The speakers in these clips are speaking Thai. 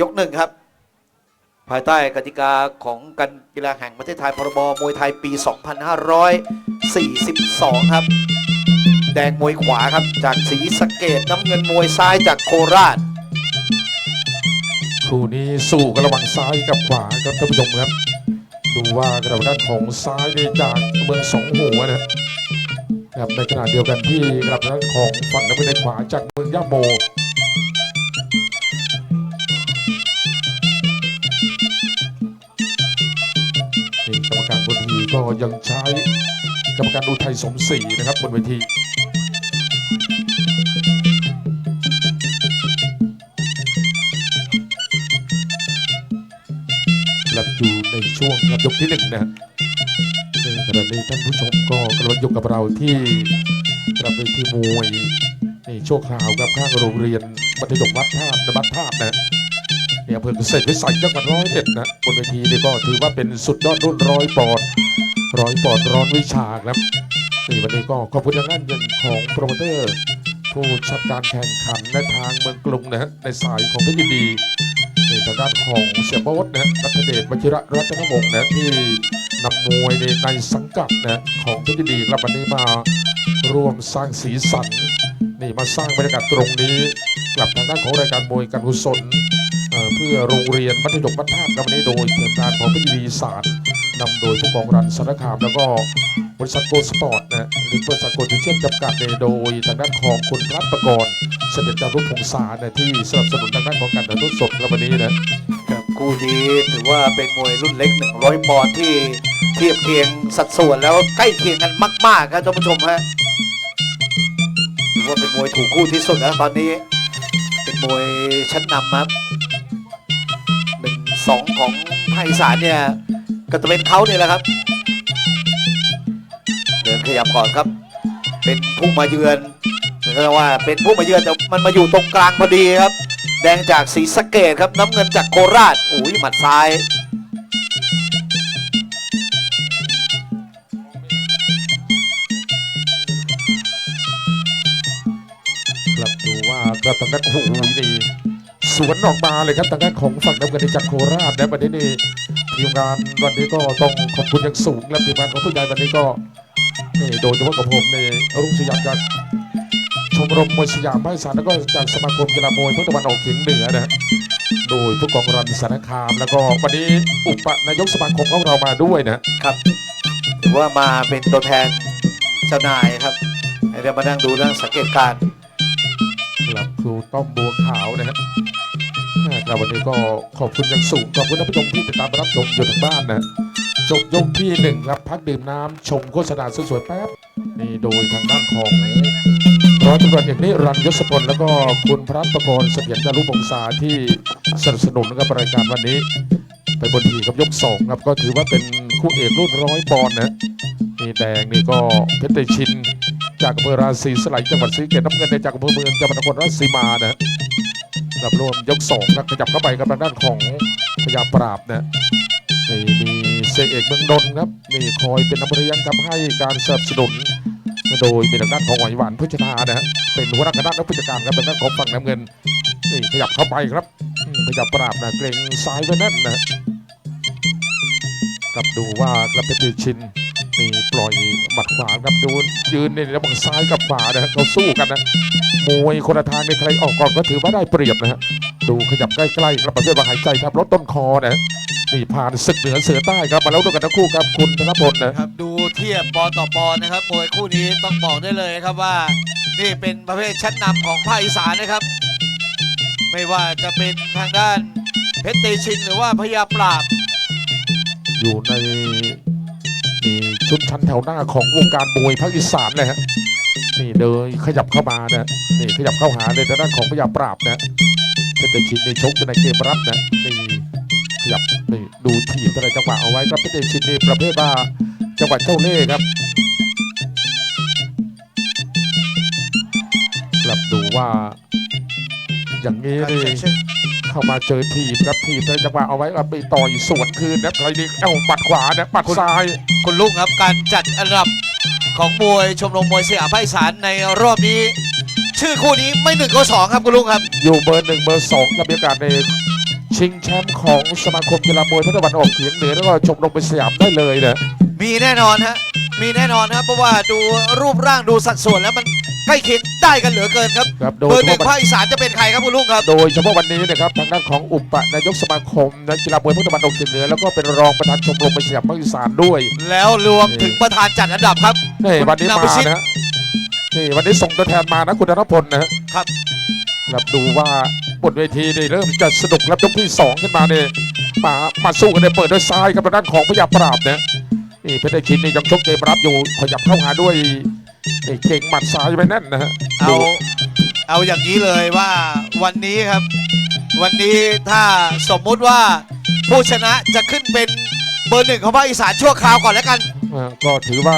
ยกหนึ่งครับ ภายใต้กติกาของการกีฬาแห่งประเทศไทยพรบมวยไทยปี 2542 ครับ แดงมวยขวาครับจากศรีสะเกดน้ำเงินมวยซ้ายจากโคราชคู่นี้สู้กันระหว่างซ้ายกับขวาครับท่านผู้ชมครับดูว่ากระดับด้านของซ้ายนี่จากเมืองสองหัวนะครับในขณะเดียวกันที่กระดับด้านของฝั่งน้ำเงินขวาจากเมืองย่าโม ก็ยังใช้กรรมการอุทัยสมศรีนะครับบนเวทีหลับอยู่ในช่วงครับยกที่หนึ่งนะในขณะนี้ท่านผู้ชมก็กำลังอยู่กับเราที่กระเวทีมวยนี่ชั่วคราวครับข้างโรงเรียนมัธยมวัดท่าตุนบัดท่าตุนะเนี่ยอำเภอเกษตรวิสัยจังหวัดร้อยเอ็ดนะบนเวทีนี่ก็ถือว่าเป็นสุดยอดรุ่นร้อยปอนด์ ร้อยปอดร้อนวิชาครับนี่วันนี้ก็ขอบคุณทางด้านเงินของโปรโมเตอร์ ผู้ชัดการแข่งขันในทางเมืองกรุงนะฮะในสายของเพชรยินดีในทางด้านของเสียโบ๊ทนะนัทเดชวชิระรัตนวงศ์นะที่นำมวยในในสังกัดนะของเพชรยินดีรับวันนี้มาร่วมสร้างสีสันนี่มาสร้างบรรยากาศตรงนี้กลับทางด้านของรายการมวยการกุศลเอ่อเพื่อโรงเรียนมัธยมบ้านท่าตุนะวันนี้โดยทีมงานของพชรยินดีศาสตร์ นำโดยผู้กองรันสารคาม แล้วก็บริษัทโกสปอร์ตนะหรือบริษัทโกลเชียนจำกัดเนี่ยโดยทางด้านของคุณรัตประกรณ์เสด็จจารุพงษานะที่สนับสนุนทางด้านของการถ่ายทอดสดในวันนี้นะครับคู่นี้ถือว่าเป็นมวยรุ่นเล็ก 100ปอนด์ที่เทียบเคียงสัดส่วนแล้วใกล้เคียงกันมาก ๆ ครับท่านผู้ชมฮะถือว่าเป็นมวยถูกคู่ที่สุดแล้วตอนนี้ เป็นมวยชั้นนำครับหนึ่งสองของภาคอีสานเนี่ย ก็จะเป็นเขาเนี่ยแหละครับ เดินขยับก่อนครับ เป็นผู้มาเยือนก็ว่าเป็นผู้มาเยือนแต่มันมาอยู่ตรงกลางพอดีครับ แดงจากศรีสะเกดครับ น้ำเงินจากโคราชโอ้ยหมัดซ้ายครับดูว่าก็ทางด้านโอ้โหนี่สวนออกมาเลยครับทางด้านของฝั่งน้ำเงินจากโคราชนะวันนี้นี่ ทีมงานวันนี้ก็ต้องขอบคุณอย่างสูงและทีมงานของผู้ใหญ่วันนี้ก็นี่โดยเฉพาะกับผมนี่รุ่งสยามจากชมรมมวยสยามภาคอีสานแล้วก็จากสมาคมกีฬามวยภาคตะวันออกเฉียงเหนือนะฮะโดยผู้กองรันสารคาม แล้วก็วันนี้อุปนายกสมาคมของเรามาด้วยนะครับถือว่ามาเป็นตัวแทนเจ้านายครับให้เรามานั่งดูเรื่องสังเกตการณ์ครับครูต้อมบัวขาวนะฮะครับ วันนี้ก็ขอบคุณอย่างสูงขอบคุณท่านผู้ชมที่ติดตามรับชมอยู่ทางบ้านนะจบยกที่หนึ่งครับพักดื่มน้ำชมโฆษณาสวยๆแป๊บนี่โดยทางด้านของร้อยตำรวจเอกนิรันยศพลแล้วก็คุณพระประกรณ์เสถียรจารุพงษาที่สนับสนุนกับรายการวันนี้ไปบนทีครับยกสองครับก็ถือว่าเป็นคู่เอกรุ่นร้อยปอนด์นะนี่แดงนี่ก็เพชรชิน จากอำเภอราศีสไลยจังหวัดศรีสะเกษน้ำเงินในจากอำเภอเมืองจังหวัดนครราชสีมานะ รับรวมยกสองนะขยับเข้าไปกับทางด้านของพญาปราบนะนี่มีเสเอกเมืองนนท์ครับนี่คอยเป็นน้ำเลี้ยงทำให้การสนับสนุน โดยมีทางด้านของหอยหวานพุชนานะเป็นหัวหน้าคณะนักผู้จัดการครับทางด้านของฝั่งน้ำเงินนี่ขยับเข้าไปครับพญาปราบนะเกรงซ้ายไว้แน่นนะกลับดูว่ากระเพชรชิน นี่ปล่อยหมัดขวาครับดูยืนในระหว่างซ้ายกับขวานะฮะเขาสู้กันนะมวยคนละทางในใครออกก่อนก็ถือว่าได้เปรียบนะฮะดูขยับใกล้ๆครับประเภทว่าหายใจทับลดต้นคอนะฮะนี่ผ่านศึกเหนือเสือใต้ครับมาแล้วด้วยกันทั้งคู่ครับคุณธนพลนะครับดูเทียบปอนต่อปอนนะครับมวยคู่นี้ต้องบอกได้เลยครับว่า นี่เป็นประเภทชั้นนำของภาคอีสานนะครับ ไม่ว่าจะเป็นทางด้านเพชรเตชินหรือว่าพญาปราบอยู่ในนี่ ชุดชั้นแถวหน้าของวงการมวยภาคอีสานนะฮะนี่เดินขยับเข้ามานะนี่ขยับเข้าหาในด้านของพญาปราบนะเพชรเตชินนี่ชกในเกมรับนะนี่ขยับนี่ดูถีบอะไรจังหวะเอาไว้ครับเพชรเตชินนี่ประเภทว่าจังหวะเจ้าเล่ห์ครับกลับดูว่าอย่างนี้นี่ เข้ามาเจอทีบครับทีบในจังหวะเอาไว้ครับไปต่อยสวนคืนนะใครดีเอ้าปัดขวานะปัดซ้ายคุณลุงครับการจัดอันดับของมวยชมรมมวยสยามภาคอีสานในรอบนี้ ชื่อคู่นี้ไม่หนึ่งก็สองครับคุณลุงครับ อยู่เบอร์หนึ่งเบอร์สองกับบรรยากาศในชิงแชมป์ของสมาคมกีฬามวยพัฒนวันออกเฉียงเหนือแล้วก็ชมรมไปสยามได้เลยนะมีแน่นอนฮะมีแน่นอนครับเพราะว่าดูรูปร่างดูสัดส่วนแล้วมัน ใกล้เคียงได้กันเหลือเกินครับครับโดเบยอร์เฉหนึ่งพาะภาคอีสานจะเป็นใครครับคุณลุงครับ โดยเฉพาะวันนี้นะครับทางด้านของอุปนายกสมาคมนักกีฬามวยพัฒนวันออกเฉียงเหนือแล้วก็เป็นรองประธานชมรมไปสยามภาคอีสานด้วยแล้วรวมถึงประธานจัดอันดับครับนี่คุณวันนี้นำมาไปชิดนะฮะนี่วันนี้ส่งตัวแทนมานะคุณธนพลนะฮะครับ ครับดูว่าบนเวทีนี่เริ่มจะสนุกแล้วยกที่สองขึ้นมาเนี่ยมามาสู้กันเนี่ยเปิดด้วยซ้ายกับทางด้านของพยาปราบนะนี่เพชรได้ชินนี่ยังชกเกมรับอยู่ขยับเข้าหาด้วยนี่ เก่งหมัดซ้ายไปแน่นนะฮะเอาเอาอย่างนี้เลยว่าวันนี้ครับ วันนี้ถ้าสมมุติว่าผู้ชนะจะขึ้นเป็นเบอร์หนึ่งของภาคอีสานชั่วคราวก่อนแล้วกันอ่าก็ถือว่า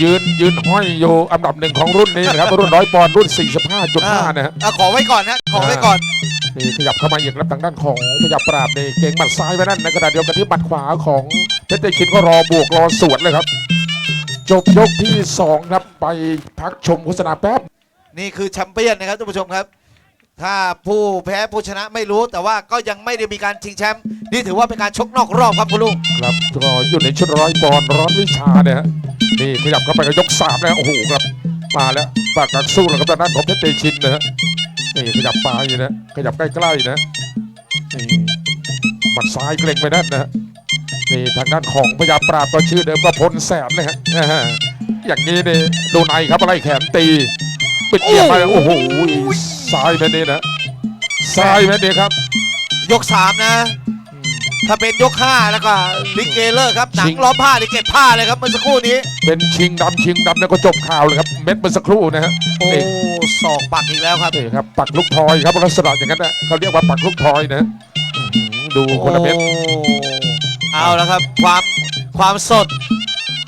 ยืนยืนห้อยอยู่อันดับหนึ่งของรุ่นนี้นะครับ รุ่นร้อยปอนด์รุ่น 45.5 นะฮะอะขอไว้ก่อนนะขอไว้ก่อน นี่ขยับเข้ามาอีกแล้วทางด้านของพยับปราบนี่เก่งหมัดซ้ายไปนั่นในขณะเดียวกันที่หมัดขวาของเพชรไตรคินก็รอบวกรอสวนเลยครับ จบยกที่สองครับไปพักชมโฆษณาแป๊บ นี่คือแชมเปี้ยนนะครับท่านผู้ชมครับ ถ้าผู้แพ้ผู้ชนะไม่รู้ แต่ว่าก็ยังไม่ได้มีการชิงแชมป์นี่ถือว่าเป็นการชกนอกรอบครับคุณลุงครับก็อยู่ในชุดร้อยปอนด์ร้อนวิชาเนี่ยฮะนี่ขยับเข้าไปกับยกสามแล้วโอ้โหครับมาแล้วปากกักสู้แล้วครับทางด้านของเพชรเตชินนะฮะนี่ขยับปลายนะขยับใกล้ๆนะนี่หมัดซ้ายเกร็งไปนั่นนะฮะ นี่ทางด้านของพยาปราบก็ชื่อเดิมก็พลแสนเลยฮะอ่าอย่างนี้นี่ดูในครับอะไรแขนตีปิดเกียร์ไปโอ้โหซ้ายไปนี่นะซ้ายไปนี่ครับ ยกสามนะอืมถ้าเป็นยกห้าแล้วก็ลิเกเลอร์ครับหนัชิงงล้อมผ้านี่เก็บผ้าเลยครับเมื่อสักครู่นี้ เป็นชิงดำชิงดำแล้วก็จบข่าวเลยครับเม็ดเมื่อสักครู่นะฮะโอ้นี่ศอกปักอีกแล้วครับนี่ครับปักลูกทอยครับลักษณะอย่างนั้นนะเขาเรียกว่าปักลูกทอยนะอื้อหือดูคนละเม็ดโอ้ เอาแล้วครับความความสด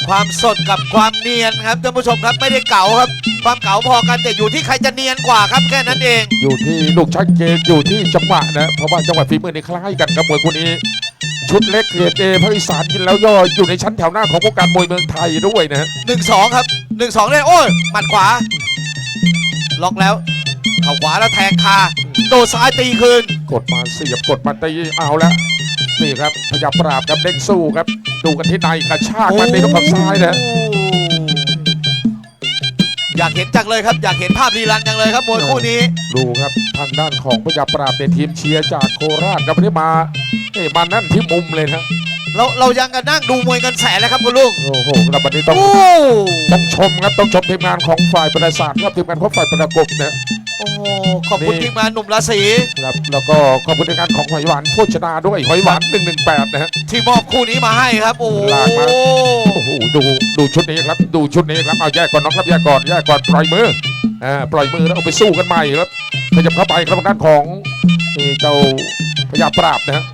ความสดกับความเนียนครับท่านผู้ชมครับไม่ได้เก๋าครับ ความเก๋าพอกันแต่อยู่ที่ใครจะเนียนกว่าครับแค่นั้นเอง อยู่ที่ลูกชัดเจนอยู่ที่จังหวะนะเพราะว่าจังหวะฝีมือนี่คล้ายกันกับมวยคู่นี้ ชุดเล็กเกรดเอภาคอีสานกินแล้วย่ออยู่ในชั้นแถวหน้าของวงการมวยเมืองไทยด้วยนะฮะหนึ่งสองครับหนึ่งสองเลยโอ้ยหมัดขวา ล็อกแล้วเข่าขวาแล้วแทงคาโดนซ้ายตีคืน กดมาเสียบกดมาตีเอาแล้ว นี่ครับพยายามปราบครับเด้งสู้ครับ ดูกันที่ในกระชากมันในลูกขับซ้ายนะโอ้อยากเห็นจังเลยครับ อยากเห็นภาพรีรันจังเลยครับมวยคู่นี้ ดูครับทางด้านของพยาปราบในทีมเชียร์จากโคราชครับวันนี้มาเอ้มานั่นที่มุมเลยนะเราเรายังกันนั่งดูมวยกันแสนแล้วครับคุณลุงโอ้โหแล้ววันนี้ต้องโอ้ต้องชมครับต้องชมทีมงานของฝ่ายประสาทครับทีมงานของฝ่ายประกบนะ โอ้ขอบคุณนี่ ทีมงานหนุ่มราศีครับแล้วก็ขอบคุณทีมงานของหอยหวานโภชนาด้วยหอยหวาน 118 นะฮะ ที่มอบคู่นี้มาให้ครับ โอ้โหลากมา โอ้โหดูดูชุดนี้ครับ ดูชุดนี้ครับเอาแยกก่อนน้องครับแยกก่อนแยกก่อนปล่อยมืออ่าปล่อยมือแล้วเอาไปสู้กันใหม่ครับขยับเข้าไปครับทางด้านของนี่เจ้าพยาปราบนะฮะ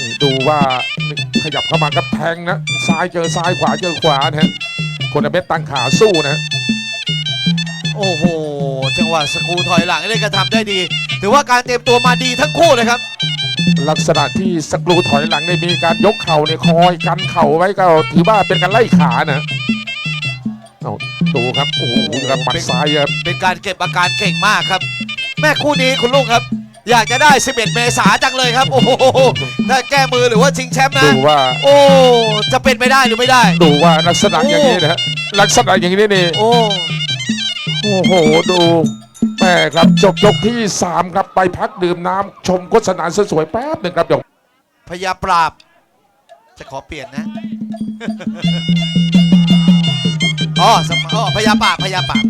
นี่ดูว่าขยับเข้ามาครับแทงนะซ้ายเจอซ้ายขวาเจอขวานะฮะคนละเม็ดตั้งขาสู้นะฮะ โอ้โห จังหวะสกรูถอยหลังได้กระทำได้ดี ถือว่าการเตรียมตัวมาดีทั้งคู่เลยครับ ลักษณะที่สกรูถอยหลังเนี่ยมีการยกเข่าเนี่ยคอยกันเข่าไว้ก็ถือว่าเป็นการไล่ขานะเอาดูครับ โอ้โหครับหมัดซ้ายครับเป็นการเก็บอาการเก่งมากครับ แม่คู่นี้คุณลุงครับ อยากจะได้ 11 เมษาจังเลยครับ โอ้โหถ้าแก้มือหรือว่าชิงแชมป์นะ ดูว่าโอ้ จะเป็นไปได้หรือไม่ได้ ดูว่าลักษณะอย่างนี้นะฮะลักษณะอย่างนี้นี่ โอ้ โอ้โห ดูแม่ครับจบยกที่สามครับไปพักดื่มน้ำชมโฆษณาสวยๆแป๊บหนึ่งครับเดี๋ยวพยาปราบ จะขอเปลี่ยนนะ อ๋อสมอ๋อพยาปราบพยาปราบ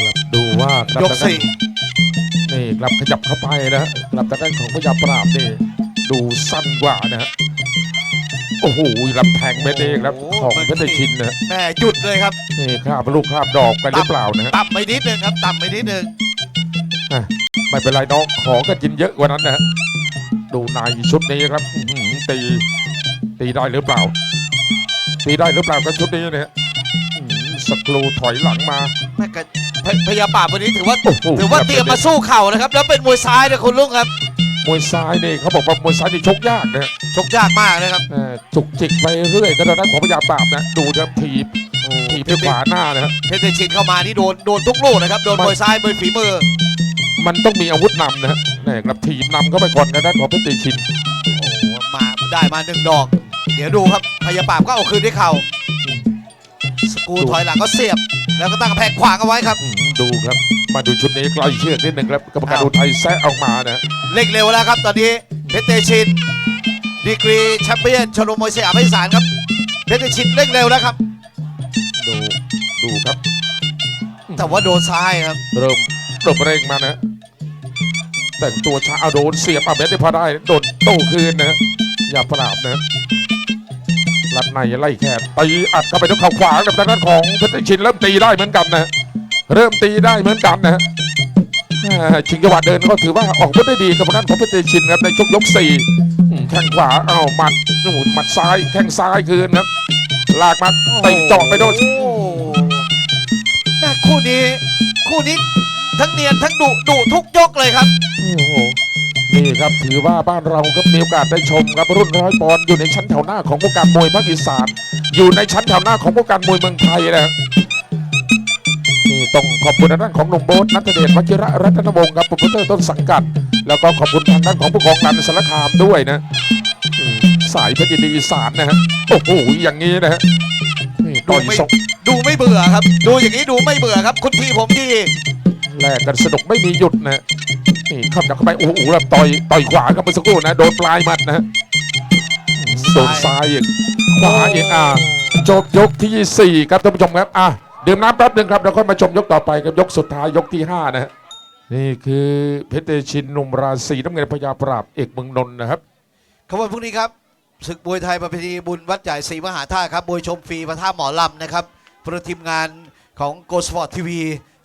ครับดูว่าครับยกสี่นี่ครับขยับเข้าไปนะฮะค รับทางด้านของพยาปราบนี่ดูสั้นกว่านะฮะโอ้โหรับแทงเม็ดเองครับของเพชรชินนะฮะแม่หยุดเลยครับ นี่คราบลูกคราบดอกกันหรือเปล่านะฮะต่ำไปนิดนึงครับ ต่ำไปนิดนึงไม่เป็นไรน้องขอก็กินเยอะกว่านั้นนะฮะดูในชุดนี้ครับอื้อหือตี ตีได้หรือเปล่า ตีได้หรือเปล่ากับชุดนี้เนี่ยอื้อหือสกรูถอยหลังมา แม่กะ พพยาปราบวันนี้ถือว่าโอ้โห ถือว่าเตรียมมาสู้เข่านะครับ แล้วเป็นมวยซ้ายนะคุณลุงครับมวยซ้ายนี่เขาบอกว่ามวยซ้ายนี่ชกยากนะชกยากมากนะครับเออจุกจิกไปเรื่อยก็ทางด้านของพยาปราบนะดูนะครับถีบถีบด้วยขวาหน้านะครับ เพชรเดชินเข้ามานี่โดนโดนทุกลูกนะครับโดนมันมวยซ้ายมวยฝีมือมันต้องมีอาวุธนำนะฮะนี่ครับถีบนำเข้าไปก่อนทางด้านของเพชรเตชินโอ้โหมาได้มาหนึ่งดอก เดี๋ยวดูครับพยาปราบก็เอาคืนด้วยเข่าสกรูถอยหลังก็เสียบ แล้วก็ตั้งกำแพงขวางเอาไว้ครับ อืมดูครับ มาดูชุดนี้ใกล้เชือกนิดหนึ่งครับกรรมการอ้าว อุทัยแซะออกมานะ เร่งเร็วแล้วครับ ตอนนี้เพชรเตชิน ดีกรีแชมเปี้ยนชมรมมวยสยามภาคอีสานครับ เพชรเตชินเร่งเร็วแล้วครับ ดูดูครับ แต่ว่าโดนซ้ายครับ เริ่มเริ่มเร่งมานะ แต่งตัวช้าเอาโดนเสียบอาเม็ดได้พอได้ โดนโต้คืนนะฮะอย่าปราบนะ รัดในไล่แขนตีอัดเข้าไปด้วยเข่าขวากับทางด้านของเพชรชินเริ่มตีได้เหมือนกันนะเริ่มตีได้เหมือนกันนะฮะอ่าชิงจังหวะเดินก็ถือว่าออกมาได้ดีกับทางด้านของเพชรชินครับในชกยกสี่อืมแข้งขวาเอ้าหมัดนู่นหมัดซ้ายแข้งซ้ายคืนครับลากมาตีเจาะไปโดนโอ้โหแม่คู่นี้ คู่นี้ทั้งเนียนทั้งดุดุทุกยกเลยครับโอ้โห นี่ครับถือว่าบ้านเราก็มีโอกาสได้ชมครับรุ่นร้อยปอนด์อยู่ในชั้นแถวหน้าของวงการมวยภาคอีสานอยู่ในชั้นแถวหน้าของวงการมวยเมืองไทยนะนี่ต้องขอบคุณทางด้านของหนุ่มโบ๊ทนัทเดชวชิระรัตนวงศ์ครับโปรโมเตอร์ต้นสังกัด แล้วก็ขอบคุณทางด้านของผู้กองนันสารคามด้วยนะอืมสายเพชรยินดีอีสานนะฮะโอ้โหอย่างนี้นะฮะนี่ต่อยดูไม่สองดูไม่เบื่อครับ ดูอย่างนี้ดูไม่เบื่อครับ คุณพี่ผมที่แลกกันสนุกไม่มีหยุดนะ นี่ขับดักเข้าไปโอ้โหแบบต่อยต่อยขวาครับเมื่อสักครู่นะโดนปลายหมัดนะโดนซ้ายอีกขวาอีกอ่าจบยกที่ 4 ครับท่านผู้ชมครับอะดื่มน้ำแป๊บหนึ่งครับแล้วค่อยมาชมยกต่อไปกับยกสุดท้ายยกที่ 5 นะฮะนี่คือเพชรเตชินหนุ่มราศีน้ำเงินพญาปราบเอกเมืองนนท์นะครับขบวนพรุ่งนี้ครับศึกมวยไทยประเพณีบุญวัดใหญ่ศรีมหาธาตุครับมวยชมฟรีประท่าหมอลำนะครับพร้อมทีมงานของโกสปอร์ตทีวี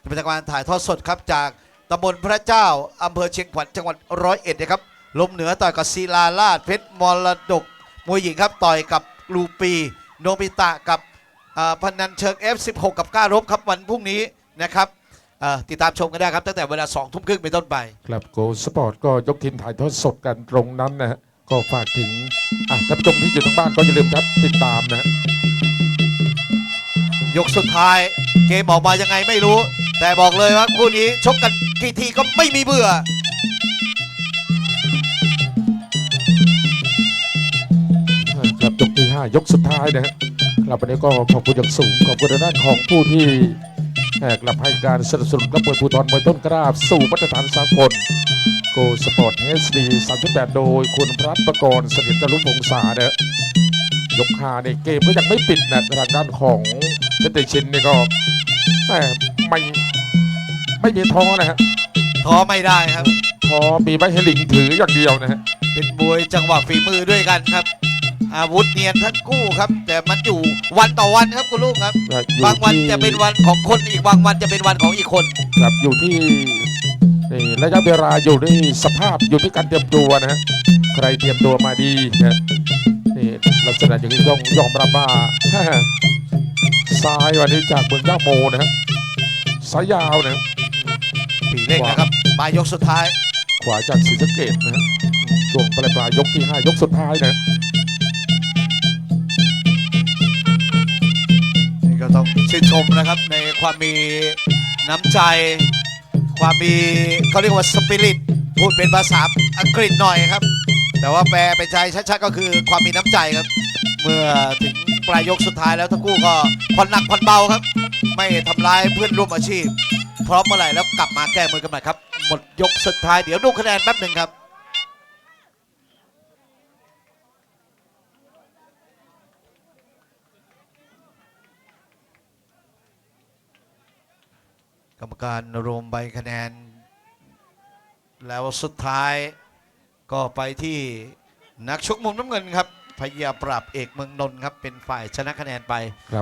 เป็นการถ่ายทอดสดครับจาก ตำบลพระเจ้าอำเภอเชียงขวัญจังหวัดร้อยเอ็ดนะครับลมเหนือต่อยกับศิลาลาดเพชรมรดกมวยหญิงครับต่อยกับลูปีโนบิตะกับอ่าพนันเชิง F16 กับก้ารบครับวันพรุ่งนี้นะครับเอ่อติดตามชมกันได้ครับตั้งแต่เวลา2ทุ่มครึ่งเป็นต้นไป ครับโกสปอร์ตก็ยกทีมถ่ายทอดสดกันตรงนั้นนะฮะก็ฝากถึงอะท่านผู้ชมที่อยู่ทางบ้านก็อย่าลืมครับติดตามนะฮะยกสุดท้ายเกมออกมายังไงไม่รู้ แต่บอกเลยว่าคู่นี้ชกกัน กี่ทีก็ไม่มีเบื่อ ครับยกที่ 5 ยกสุดท้ายนะฮะครับวันนี้ก็ขอบคุณอย่างสูงขอบคุณทางด้านของผู้ที่แอบกลับให้การสนับสนุนกระบวนภูธรมวยต้นกราบ สู่มาตรฐานสากลโกสปอร์ตเอสดี38โดยคุณพรัตประกรณ์เสถียรจารุพงษานะฮะยกหาในเกมก็ยังไม่ปิดนะทางด้านของเพชรเตชินนี่ก็แหม่ไม่ ไม่มีท้อนะฮะท้อไม่ได้ครับ ท้อมีไว้ให้ลิงถืออย่างเดียวนะฮะเป็นมวยจังหวะฝีมือด้วยกันครับ อาวุธเนียนทั้งคู่ครับ แต่มันอยู่วันต่อวันครับคุณลูกครับ อยู่บางวันที่จะเป็นวันของคนอีกบางวันจะเป็นวันของอีกคน ครับอยู่ที่นี่ระยะเวลาอยู่ที่สภาพอยู่ที่การเตรียมตัวนะฮะใครเตรียมตัวมาดีนะนี่ลักษณะอย่างนี้ต้องยอมรับว่า ซ้ายวันนี้จากเมืองย่าโมนะฮะสายยาวนะ ปีเร่งนะครับมายกสุดท้าย ขวาจากศรีสะเกดนะฮะช่วงปลายปลายๆยกที่ห้ายกสุดท้ายนะนี่ก็ต้องชื่นชมนะครับในความมีน้ำใจ ความมีเขาเรียกว่าสปิริตพูดเป็นภาษาอังกฤษหน่อยครับ แต่ว่าแปลเป็นใจชัดๆก็คือความมีน้ำใจครับ เมื่อถึงปลายยกสุดท้ายแล้วทั้งคู่ก็ผ่อนหนักผ่อนเบาครับ ไม่ทำร้ายเพื่อนร่วมอาชีพพ ร้อมเมื่อไหร่แล้วกลับมาแก้มือกันใหม่ครับ หมดยกสุดท้ายเดี๋ยวดูคะแนนแป๊บหนึ่งครับกรรมการรวมใบคะแนน แล้วสุดท้ายก็ไปที่นักชกมุมน้ำเงินครับพยาปราบเอกเมืองนนท์ครับเป็นฝ่ายชนะคะแนนไป ครับ